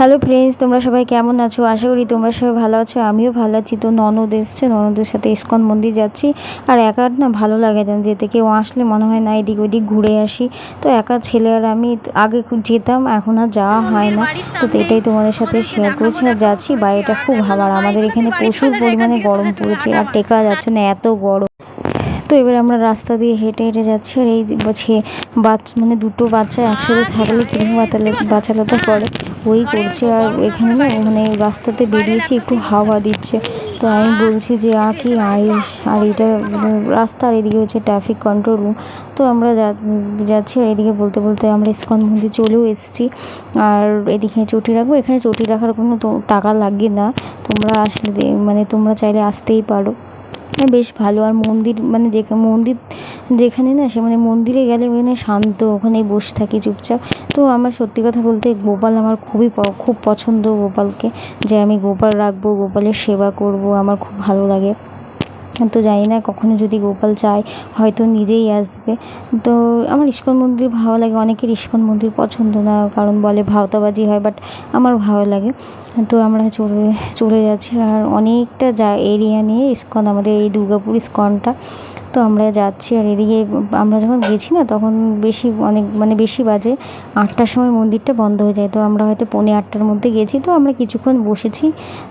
Hello friends তোমরা সবাই কেমন আছো? আশা করি তোমরা সবাই ভালো আছো, আমিও ভালো আছি। তো ননদ এসছে, ননদের সাথে ইস্কন মন্দির যাচ্ছি। আর একা না ভালো লাগে না যেতে, কেউ আসলে মনে হয় না এদিক ওদিক ঘুরে আসি। তো একা ছেলে আর আমি আগে যেতাম, এখন আর যাওয়া হয় না। তো এটাই তোমাদের সাথে শেয়ার করছি আর যাচ্ছি। বাড়িটা খুব ভালো, আর আমাদের এখানে প্রচুর পরিমাণে গরম পড়েছে, আর টেকা যাচ্ছে না, এত গরম। তো এবার আমরা রাস্তা দিয়ে হেঁটে হেঁটে যাচ্ছি, আর এই বাচ্চা মানে দুটো বাচ্চা একসাথে থাকলে কীরকম বাতালে বাচ্চালাতা করে ওই করছে আর এখানে না মানে রাস্তাতে বেরিয়েছি, একটু হাওয়া দিচ্ছে। তো আমি বলছি যে, আ কি আইস? আর এটা রাস্তা আর এদিকে হচ্ছে ট্রাফিক কন্ট্রোল রুম তো আমরা যাচ্ছি আর এদিকে বলতে বলতে আমরা ইস্কন মন্দির চলেও এসেছি। আর এদিকে চটি রাখব। এখানে চটি রাখার কোনো তো টাকা লাগে না। তোমরা আসলে মানে তোমরা চাইলে আসতেই পারো। বেশ ভালো। আর মন্দির মানে যে মন্দির যেখানে না, সে মানে মন্দিরে গেলে ওখানে শান্ত, ওখানে বসে থাকি চুপচাপ। তো আমার সত্যি কথা বলতে গোপাল আমার খুবই খুব পছন্দ গোপালকে। যে আমি গোপাল রাখব, গোপালের সেবা করব, আমার খুব ভালো লাগে। তো জানি না, কখনো যদি গোপাল চায়, হয়তো নিজেই আসবে। তো আমার ইস্কন মন্দির ভালো লাগে, অনেকের ইস্কন মন্দির পছন্দ না, কারণ বলে ভাওতাবাজি হয় বাট আমার ভালো লাগে। তো আমরা চলে চলে যাচ্ছি, আর অনেকটা যা এরিয়া নিয়ে ইস্কন, আমাদের এই দুর্গাপুর ইস্কনটা। তো আমরা যাচ্ছি আর এদিকে আমরা যখন গেছি না, তখন বেশি অনেক মানে বেশি বাজে আটটার সময় মন্দিরটা বন্ধ হয়ে যায়। তো আমরা হয়তো পৌনে আটটার মধ্যে গেছি, তো আমরা কিছুক্ষণ বসেছি,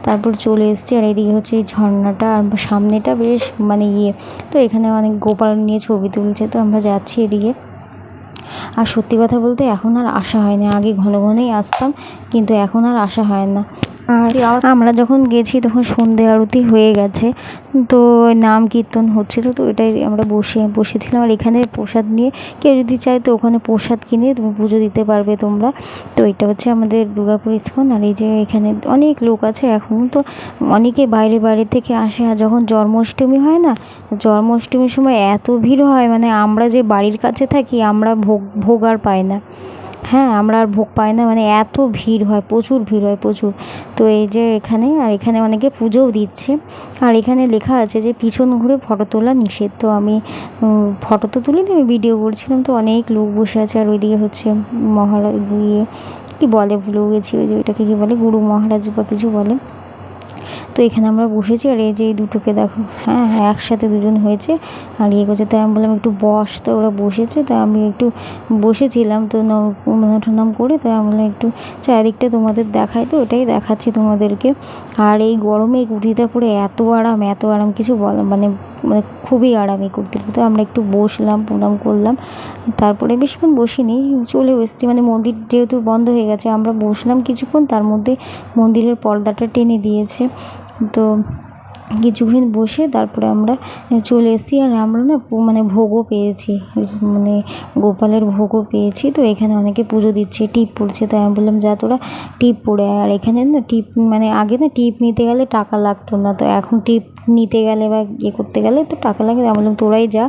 তারপর চলে এসেছি আর এদিকে হচ্ছে এই ঝর্ণাটা আর সামনেটা বেশ মানে ইয়ে। তো এখানে অনেক গোপাল নিয়ে ছবি তুলছে, তো আমরা যাচ্ছি এদিকে। আর সত্যি কথা বলতে এখন আর আসা হয় না আগে ঘন ঘনই আসতাম, কিন্তু এখন আর আসা হয় না। আর আমরা যখন গেছি তখন সন্ধে আরতি হয়ে গেছে, তো নাম কীর্তন হচ্ছিল, তো এটাই আমরা বসে বসেছিলাম। আর এখানে প্রসাদ নিয়ে, কেউ যদি চায় তো ওখানে প্রসাদ কিনে তুমি পুজো দিতে পারবে তোমরা। তো এটা হচ্ছে আমাদের দুর্গাপুর ইস্কন। আর এই যে এখানে অনেক লোক আছে এখন, তো অনেকে বাইরে বাইরে থেকে আসে। আর যখন জন্মাষ্টমী হয় না, জন্মাষ্টমীর সময় এত ভিড় হয় মানে আমরা যে বাড়ির কাছে থাকি, আমরা ভোগ ভোগ আর পাই না। হ্যাঁ আমরা আর ভোগ পাই না। মানে এত ভিড় হয়, প্রচুর ভিড় হয়, প্রচুর। তো এই যে এখানে, আর এখানে অনেকে পুজোও দিচ্ছে। আর এখানে লেখা আছে যে, পিছন ঘুরে ফটো তোলা নিষেধ। তো আমি ফটো তো তুলিনি আমি ভিডিও করছিলাম। তো অনেক লোক বসে আছে, আর ওইদিকে হচ্ছে মহারাজ ইয়ে কী বলে ভুলেও গেছি, ওই যে ওইটাকে কী বলে? গুরু মহারাজ বা কিছু বলে। তো এখানে আমরা বসেছি আর এই যে এই দুটোকে দেখো। হ্যাঁ হ্যাঁ একসাথে দুজন হয়েছে। আর ইয়ে করছে তাই আমি বললাম একটু বস, তো ওরা বসেছে তাই আমি একটু বসেছিলাম, তো টনাম করে তাই আমি বললাম একটু চারিদিকটা তোমাদের দেখাই তো, ওটাই দেখাচ্ছি তোমাদেরকে। আর এই গরমে এই কুর্তিটা পরে এত আরাম এত আরাম, কিছু বল মানে মানে খুবই আরাম এই কুর্তির তো আমরা একটু বসলাম, প্রণাম করলাম, তারপরে বেশিক্ষণ বসিনি চলে এসেছি। মানে মন্দির যেহেতু বন্ধ হয়ে গেছে, আমরা বসলাম কিছুক্ষণ, তার মধ্যে মন্দিরের পর্দাটা টেনে দিয়েছে। তো কিছুক্ষণ বসে তারপরে আমরা চলে এসেছি আর আমরা না মানে ভোগও পেয়েছি। মানে গোপালের ভোগও পেয়েছি। তো এখানে অনেকে পুজো দিচ্ছে, টিপ পড়ছে। তাই আমি বললাম, যা তোরা টিপ পড়ে। আর এখানে না টিপ মানে আগে না টিপ নিতে গেলে টাকা লাগতো না। তো এখন টিপ নিতে গেলে বা ইয়ে করতে গেলে তো টাকা লাগে। আমি বললাম, তোরাই যা।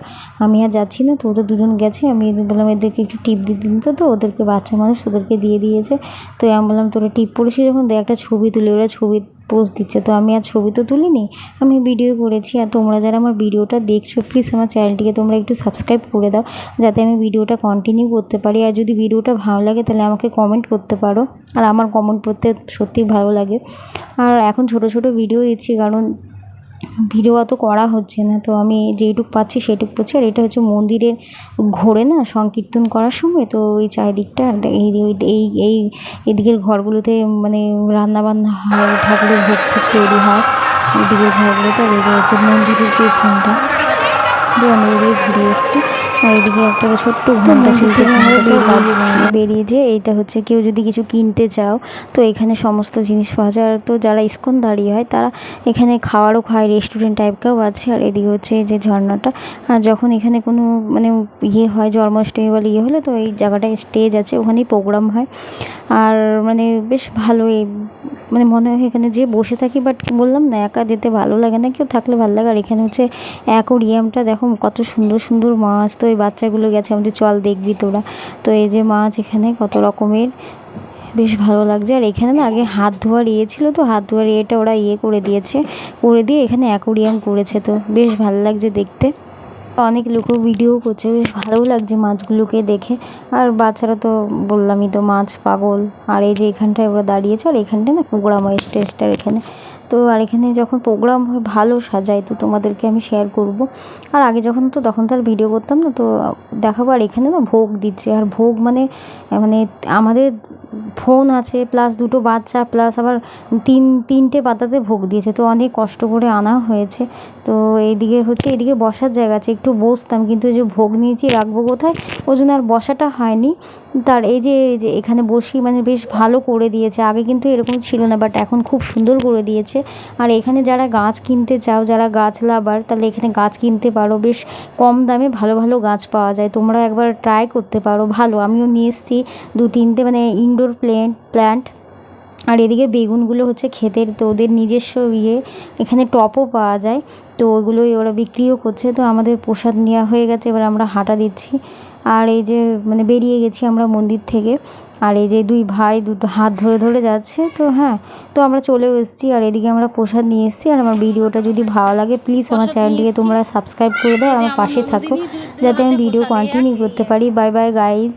আমি আর যাচ্ছি না। তো ওদের দুজন গেছে। আমি বললাম, এদেরকে একটু টিপ দিয়ে দিন তো ওদেরকে বাচ্চা মানুষ ওদেরকে দিয়ে দিয়েছে। তো আমি বললাম, তোরা টিপ পড়েছি যখন? দেখ একটা ছবি তুলে। ওরা ছবি পোস্ট দিচ্ছে, তো আমি আর ছবি তো তুলিনি। আমি ভিডিও করেছি আর তোমরা যারা আমার ভিডিওটা দেখছ প্লিজ আমার চ্যানেলটিকে তোমরা একটু সাবস্ক্রাইব করে দাও, যাতে আমি ভিডিওটা কন্টিনিউ করতে পারি। আর যদি ভিডিওটা ভালো লাগে, তাহলে আমাকে কমেন্ট করতে পারো। আর আমার কমেন্ট করতে সত্যিই ভালো লাগে। আর এখন ছোট ছোট ভিডিও দিচ্ছি, কারণ ভিডিও অত করা হচ্ছে না, তো আমি যেইটুক পাচ্ছি সেটুক পাচ্ছি আর এটা হচ্ছে মন্দিরের ঘোরে না সংকীর্তন করার সময়, তো ওই চারিদিকটা এই এই এই এদিকের ঘরগুলোতে মানে রান্নাবান্না হয়, ঠাকুরের ভোগ ঠুক তৈরি হয়, এদিকের ঘরগুলোতে আর এদিকে হচ্ছে মন্দিরের পেছনটা, তো আমি এদিকে ঘুরে এসেছি। আর এদিকে একটা ছোট্ট ঘণ্টা ছিল বেরিয়ে যে এইটা হচ্ছে কেউ যদি কিছু কিনতে চাও তো এখানে সমস্ত জিনিস পাওয়া যায়। আর তো যারা ইস্কন দাঁড়িয়ে হয় তারা এখানে খাওয়ারও খায় রেস্টুরেন্ট টাইপকাও আছে। আর এদিকে হচ্ছে এই যে ঝর্ণাটা আর যখন এখানে কোনো মানে ইয়ে হয় জন্মাষ্টমী বলে ইয়ে হলে তো এই জায়গাটায় স্টেজ আছে ওখানেই প্রোগ্রাম হয়। আর মানে বেশ ভালো এই মানে মনে হয় এখানে যে বসে থাকি বাট বললাম না একা যেতে ভালো লাগে না কেউ থাকলে ভালো লাগে। আর এখানে হচ্ছে অ্যাকোরিয়ামটা দেখো কত সুন্দর সুন্দর মাছ তো ওই বাচ্চাগুলো গেছে। আমাদের চল দেখবি তোরা। তো এই যে মাছ এখানে কত রকমের, বেশ ভালো লাগছে। আর এখানে না আগে হাত ধোয়ার ইয়ে ছিল তো, হাত ধোয়ার ইয়েটা ওরা ইয়ে করে দিয়েছে। করে দিয়ে এখানে অ্যাকোরিয়াম করেছে তো। বেশ ভালো লাগছে দেখতে। অনেক লোকও ভিডিও করছে, বেশ ভালোও লাগছে মাছগুলোকে দেখে। আর বাচ্চারা তো বললামই তো, মাছ, পাগল। আর এই যে এখানটায় ওরা দাঁড়িয়েছে, আর এখানটায় না প্রোগ্রাম হয় স্টেজটার এখানে। তো আর এখানে যখন প্রোগ্রাম হয় ভালো সাজায়, তো তোমাদেরকে আমি শেয়ার করব। আর আগে যখন তো তখন তো আর ভিডিও করতাম না, তো দেখাবো। আর এখানে না ভোগ দিচ্ছে। আর ভোগ মানে মানে আমাদের ফোন আছে প্লাস দুটো বাচ্চা প্লাস আবার তিন, তিনটে পাতাতে ভোগ দিয়েছে। তো অনেক কষ্ট করে আনা হয়েছে। তো এইদিকে হচ্ছে, এদিকে বসার জায়গা আছে। একটু বসতাম, কিন্তু যে ভোগ নিয়েছি, রাখব কোথায়? ওই জন্য আর বসাটা হয়নি। তার এই যে যে এখানে বসি মানে বেশ ভালো করে দিয়েছে। আগে কিন্তু এরকম ছিল না বাট এখন খুব সুন্দর করে দিয়েছে। আর এখানে যারা গাছ কিনতে চাও, যারা গাছ লাভার, তাহলে এখানে গাছ কিনতে পারো। বেশ কম দামে ভালো ভালো গাছ পাওয়া যায়। তোমরা একবার ট্রাই করতে পারো। ভালো, আমিও নিয়ে এসেছি দু, তিনটে মানে ইনডোর প্ল্যান্ট প্ল্যান্ট আর এদিকে বেগুনগুলো হচ্ছে ক্ষেতের, তো ওদের নিজস্ব ইয়ে। এখানে টপও পাওয়া যায়। তো ওগুলোই ওরা বিক্রিও করছে। তো আমাদের প্রসাদ নেওয়া হয়ে গেছে। এবার আমরা হাঁটা দিচ্ছি। আর এই যে মানে বেরিয়ে গেছি আমরা মন্দির থেকে। আর এই যে দুই ভাই দুটো হাত ধরে ধরে যাচ্ছে তো হ্যাঁ তো আমরা চলেও এসেছি। আর এদিকে আমরা প্রসাদ নিয়ে এসেছি। আর আমার ভিডিওটা যদি ভালো লাগে প্লিজ আমার চ্যানেলটিকে তোমরা সাবস্ক্রাইব করে দাও। আর আমার পাশে থাকো যাতে আমি ভিডিও কন্টিনিউ করতে পারি। Bye bye guys